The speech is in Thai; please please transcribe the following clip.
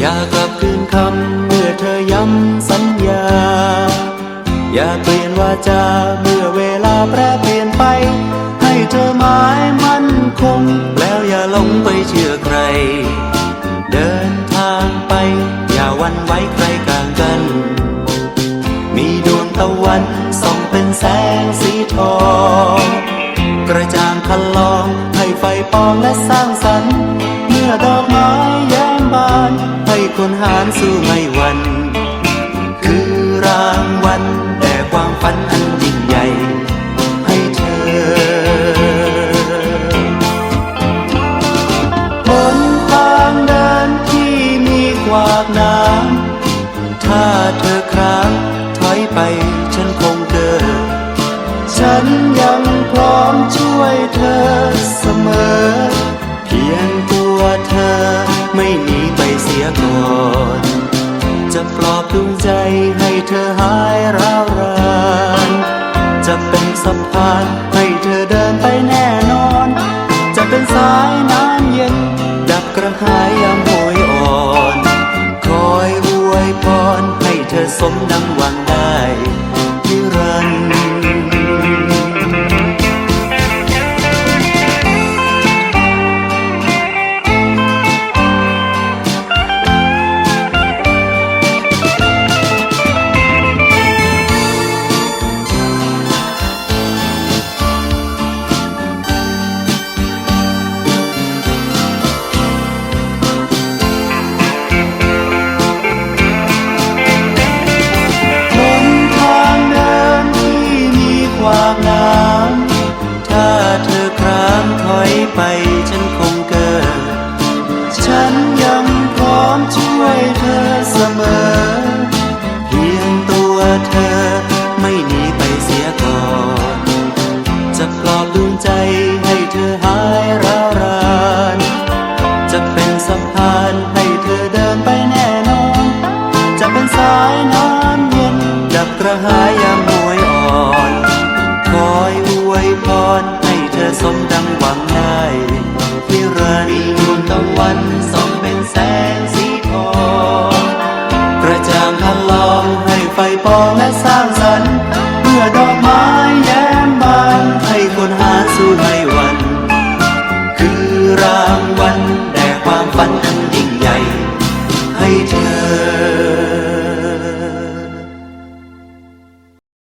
อย่ากลับคืนคำเมื่อเธอย้ำสัญญา อย่าเปลี่ยนวาจาเมื่อเวลาแปรเปลี่ยนไป ให้เธอหมายมั่นคง แล้วอย่าหลงไปเชื่อใคร เดินทางไป อย่าวันไว้ใครกลางกัน มีดวงตะวันส่องเป็นแสงสีทอง กระจ่างคันลองให้ไฟปองและสร้างสรร คนหารสู้ไม่หวันคือรางวัลแต่ความฝันอันยิ่งใหญ่ให้เธอบนทางเดินที่มีขวากน้ำถ้าเธอครางถอยไปฉันคงเดินฉันยัง จูงใจให้เธอหายร้าวรานจะเป็นสะพานให้เธอเดินไปแน่นอน จะเป็นสายน้ำเย็น ดับกระหายยามโหยอ่อน คอยอวยพรให้เธอสมดัง ไปฉันคงเกิด ฉันยังพร้อมช่วยเธอเสมอ เพียงตัวเธอไม่หนีไปเสียก่อน จะปลอบดวงใจให้เธอหายร้าวราน จะเป็นสะพานให้เธอเดินไปแน่นอน จะเป็นสายน้ำเย็นดับกระหายยามหวยอ่อน คอยอวยพรให้เธอสมดังหวัง วันส่องเป็นแสงสีทองกระจ่างทางลองให้ไฟปองและสร้างสรรค์เมื่อดอกไม้แย้มบานให้คนหาสู่ให้วัน คือรางวัน